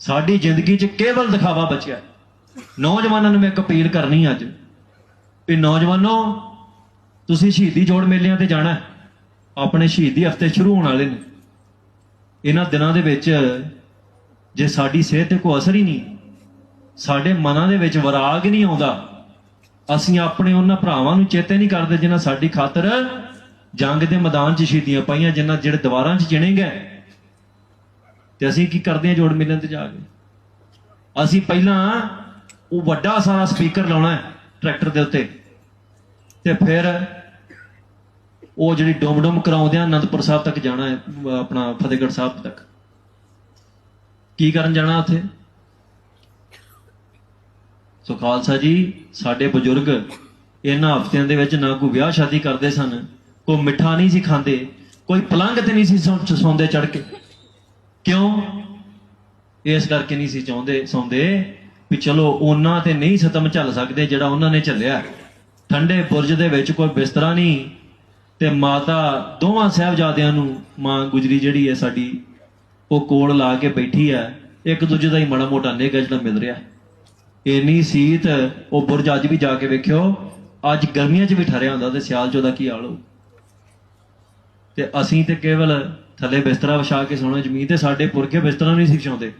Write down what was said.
ਸਾਡੀ ਜ਼ਿੰਦਗੀ 'ਚ ਕੇਵਲ ਦਿਖਾਵਾ ਬਚਿਆ। ਨੌਜਵਾਨਾਂ ਨੂੰ ਮੈਂ ਇੱਕ ਅਪੀਲ ਕਰਨੀ ਅੱਜ ਵੀ ਨੌਜਵਾਨੋ, ਤੁਸੀਂ ਸ਼ਹੀਦੀ ਜੋੜ ਮੇਲਿਆਂ ਤੇ ਜਾਣਾ ਆਪਣੇ ਸ਼ਹੀਦੀ ਹਫ਼ਤੇ ਸ਼ੁਰੂ ਹੋਣ ਵਾਲੇ ਨੇ। ਇਹਨਾਂ ਦਿਨਾਂ ਦੇ ਵਿੱਚ ਜੇ ਸਾਡੀ ਸਿਹਤ ਤੇ ਕੋਈ ਅਸਰ ਹੀ ਨਹੀਂ, ਸਾਡੇ ਮਨਾਂ ਦੇ ਵਿੱਚ ਵਿਰਾਗ ਨਹੀਂ ਆਉਂਦਾ, ਅਸੀਂ ਆਪਣੇ ਉਹਨਾਂ ਭਰਾਵਾਂ ਨੂੰ ਚੇਤੇ ਨਹੀਂ ਕਰਦੇ ਜਿਨ੍ਹਾਂ ਸਾਡੀ ਖਾਤਰ ਜੰਗ ਦੇ ਮੈਦਾਨ 'ਚ ਸ਼ਹੀਦੀਆਂ ਪਾਈਆਂ, ਜਿਨ੍ਹਾਂ ਜਿਹੜੇ ਦੀਵਾਰਾਂ 'ਚ ਚਿਣੇ ਗਏ ਤੇ ਅਸੀਂ ਕੀ ਕਰਦੇ ਹਾਂ ਜੋੜ ਮਿਲਣ ਤੇ ਜਾ ਕੇ? ਅਸੀਂ ਪਹਿਲਾਂ ਉਹ ਵੱਡਾ ਸਾਰਾ ਸਪੀਕਰ ਲਾਉਣਾ ਹੈ ਟਰੈਕਟਰ ਦੇ ਉੱਤੇ। ਤੇ ਫਿਰ ਉਹ ਜਿਹੜੀ ਡੁੰਮ ਡੁੰਮ ਕਰਾਉਂਦੇ ਆ, ਅਨੰਦਪੁਰ ਸਾਹਿਬ ਤੱਕ ਜਾਣਾ ਹੈ ਆਪਣਾ ਫਤਿਹਗੜ੍ਹ ਸਾਹਿਬ ਤੱਕ। ਕੀ ਕਰਨ ਜਾਣਾ ਉੱਥੇ? ਸੋ ਖਾਲਸਾ ਜੀ, ਸਾਡੇ ਬਜ਼ੁਰਗ ਇਹਨਾਂ ਹਫ਼ਤਿਆਂ ਦੇ ਵਿੱਚ ਨਾ ਕੋਈ ਵਿਆਹ ਸ਼ਾਦੀ ਕਰਦੇ ਸਨ, ਕੋਈ ਮਿੱਠਾ ਨਹੀਂ ਸੀ ਖਾਂਦੇ, ਕੋਈ ਪਲੰਘ ਤੇ ਨਹੀਂ ਸੀ ਸੌਂ- ਸੌਂਦੇ ਚੜ ਕੇ। ਕਿਉਂ? ਇਸ ਕਰਕੇ ਨਹੀਂ ਸੀ ਚਾਹੁੰਦੇ, ਸੌਂਦੇ ਵੀ ਚਲੋ ਉਹਨਾਂ ਤੇ ਨਹੀਂ ਸਤਮ ਝੱਲ ਸਕਦੇ ਜਿਹੜਾ ਉਹਨਾਂ ਨੇ ਝੱਲਿਆ। ਠੰਡੇ ਬੁਰਜ ਦੇ ਵਿੱਚ ਕੋਈ ਬਿਸਤਰਾ ਨਹੀਂ ਤੇ ਮਾਤਾ ਦੋਵਾਂ ਸਾਹਿਬਜ਼ਾਦਿਆਂ ਨੂੰ ਮਾਂ ਗੁਜਰੀ ਜਿਹੜੀ ਹੈ ਸਾਡੀ, ਉਹ ਕੋਲ ਲਾ ਕੇ ਬੈਠੀ ਹੈ। ਇੱਕ ਦੂਜੇ ਦਾ ਹੀ ਮਾੜਾ ਮੋਟਾ ਨਿੱਘ ਜਿਹੜਾ ਮਿਲ ਰਿਹਾ। ਇੰਨੀ ਸੀਤ, ਉਹ ਬੁਰਜ ਅੱਜ ਵੀ ਜਾ ਕੇ ਵੇਖਿਓ, ਅੱਜ ਗਰਮੀਆਂ 'ਚ ਵੀ ਠਰਿਆ ਹੁੰਦਾ ਤੇ ਸਿਆਲ 'ਚ ਉਹਦਾ ਕੀ ਹਾਲ ਹੋਊ? ਤੇ ਅਸੀਂ ਤੇ ਕੇਵਲ ਥੱਲੇ ਬਿਸਤਰਾ ਵਿਛਾ ਕੇ ਸੌਣਾ, ਜ਼ਮੀਨ ਤੇ ਸਾਡੇ ਪੁਰਖੇ ਬਿਸਤਰਾ ਨਹੀਂ ਸੀ ਵਿਛਾਉਂਦੇ।